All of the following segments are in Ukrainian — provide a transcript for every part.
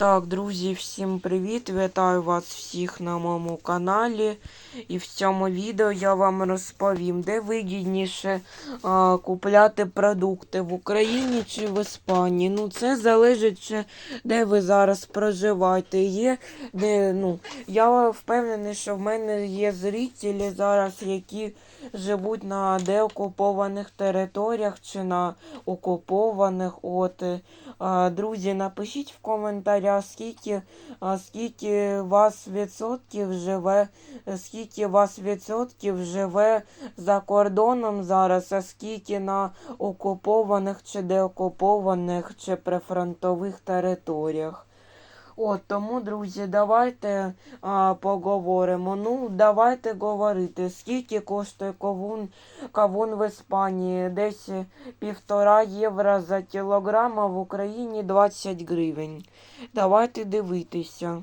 Так, друзі, всім привіт! Вітаю вас всіх на моєму каналі. І в цьому відео я вам розповім, де вигідніше а, купляти продукти в Україні чи в Іспанії. Ну, це залежить, ще, де ви зараз проживаєте. Є, де, ну, я впевнений, що в мене є зрителі зараз, які живуть на деокупованих територіях чи на окупованих. От, е, а, Друзі, напишіть в коментарях, скільки, скільки вас відсотків живе, скільки вас відсотків живе за кордоном зараз, а скільки на окупованих чи деокупованих чи прифронтових територіях. От тому, друзі, давайте а, поговоримо. Ну, давайте говорити, скільки коштує кавун, кавун в Іспанії. Десь півтора євро за кілограм, а в Україні 20 гривень. Давайте дивитися.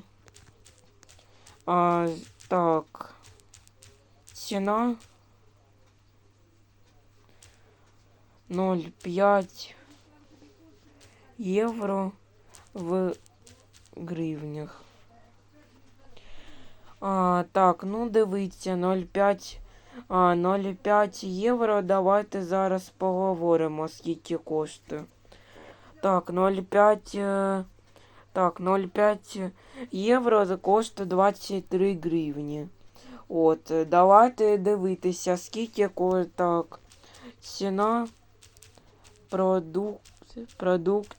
А, так. Ціна 0,5 євро в гривнях. А, так, ну дивіться, 0,5 а, 0,5 євро. Давайте зараз поговоримо, скільки коштує. Так, 0,5. е, Так, 0,5 євро коштує 23 гривні. От, давайте дивитися, скільки. Так, ціна продукт, продуктів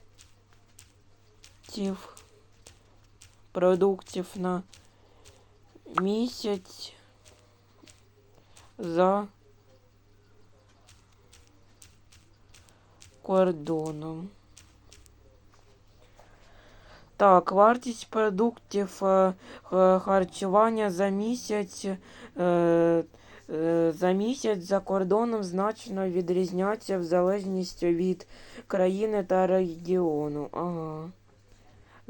продуктів на місяць за кордоном. Так, вартість продуктів е, харчування за місяць. е, е, За місяць за кордоном значно відрізняться в залежності від країни та регіону. Ага.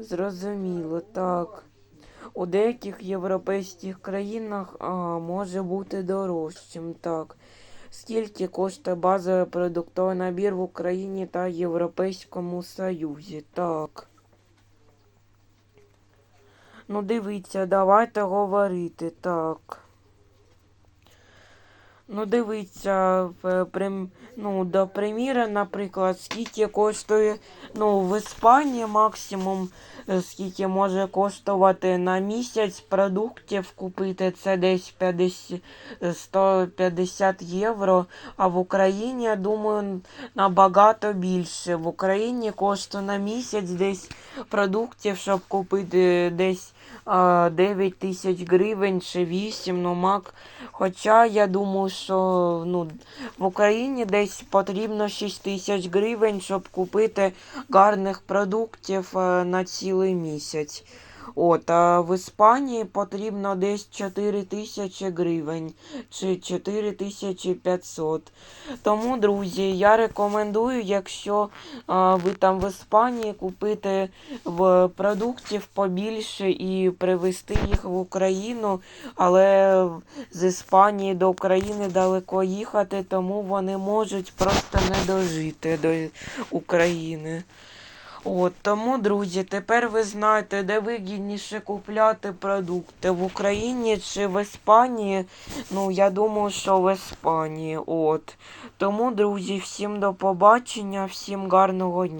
Зрозуміло, так. У деяких європейських країнах а, може бути дорожчим, так. Скільки коштує базовий продуктовий набір в Україні та Європейському Союзі? Так. Ну, дивіться, давайте говорити, так. Ну, дивіться, прим, ну, до приміра, наприклад, скільки коштує, ну, в Іспанії максимум, е, скільки може коштувати на місяць продуктів купити, це десь 50, е, 150 євро, а в Україні, я думаю, набагато більше. В Україні коштує на місяць десь продуктів, щоб купити десь а, 9 тисяч гривень чи 8, ну, мак. Хоча я думаю, що ну, в Україні десь потрібно 6 тисяч гривень, щоб купити гарних продуктів е, на цілий місяць. От, а в Іспанії потрібно десь 4 тисячі гривень чи 4500. Тому, друзі, я рекомендую, якщо а, ви там в Іспанії купити в продуктів побільше і привезти їх в Україну, але з Іспанії до України далеко їхати, тому вони можуть просто не дожити до України. От тому, друзі, тепер ви знаєте, де вигідніше купляти продукти в Україні чи в Іспанії. Ну, я думаю, що в Іспанії. От. Тому, друзі, всім до побачення, всім гарного дня.